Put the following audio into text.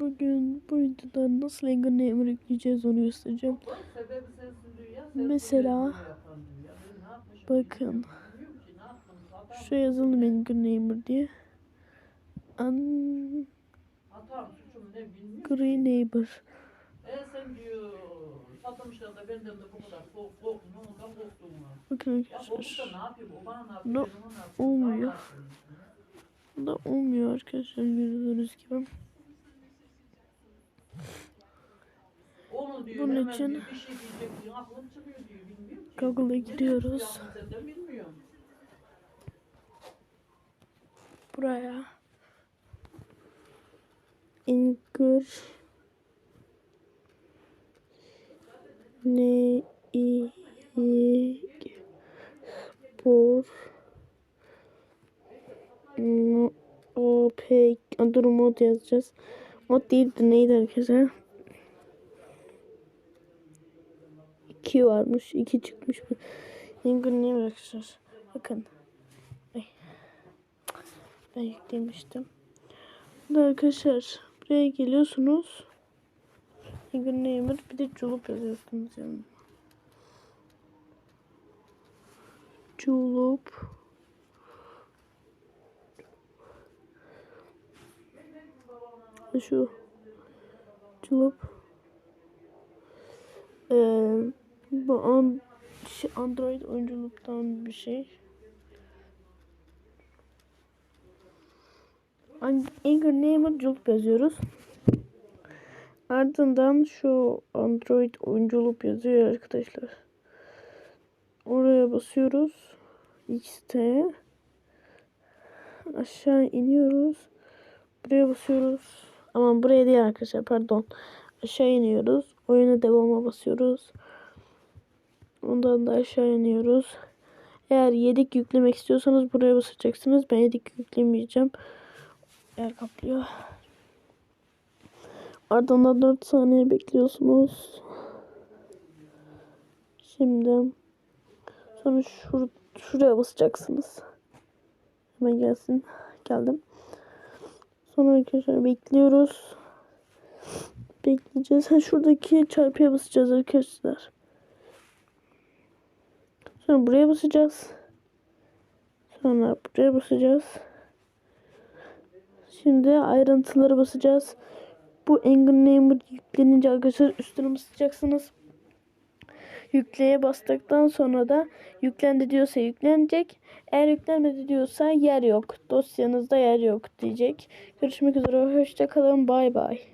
Bugün bu videoda nasıl Anger Namer yükleyeceğiz onu göstereceğim. Mesela bakın şu yazılım Anger Namer diye. Ne bilmiyorum. Neighbor. E da. Bakın arkadaşlar. yapayım? olmuyor. Da olmuyor arkadaşlar gördüğünüz gibi. Diyor Bunun için diyor, şey. Google'a giriyoruz. Buraya. Anger ne i spor o p dur mod yazacağız. Mod değil de neydi arkadaşlar? 2 varmış. 2 çıkmış. Anger ne arkadaşlar? Bakın. Ay. Ben yüklemiştim. Burada arkadaşlar buraya geliyorsunuz. Anger Namer bir de Culup yazıyorsunuz yanına. Culup şu Culup ee, bu an, şey, Android oyunculuktan bir şey. Anger Namer Culup yazıyoruz. Ardından şu Android oyunculuk yazıyor arkadaşlar. Oraya basıyoruz. X'te. Aşağı iniyoruz. Buraya basıyoruz. Aman buraya değil arkadaşlar pardon. Aşağı iniyoruz. Oyuna devama basıyoruz. Ondan da aşağı iniyoruz. Eğer yedek yüklemek istiyorsanız buraya basacaksınız. Ben yedek yüklemeyeceğim. Yer kaplıyor. Ardından 4 saniye bekliyorsunuz. Şimdi sonra şur şuraya basacaksınız. Hemen gelsin. Geldim. Sonra arkadaşlar bekliyoruz. Bekleyeceğiz. Ha, şuradaki çarpıya basacağız arkadaşlar. Sonra buraya basacağız. Sonra buraya basacağız. Şimdi ayrıntılara basacağız. Bu Anger Namer yüklenince arkadaşlar üstüne basacaksınız. Yükleye bastıktan sonra da yüklendi diyorsa yüklenecek. Eğer yüklenmedi diyorsa yer yok. Dosyanızda yer yok diyecek. Görüşmek üzere. Hoşçakalın. Bay bay.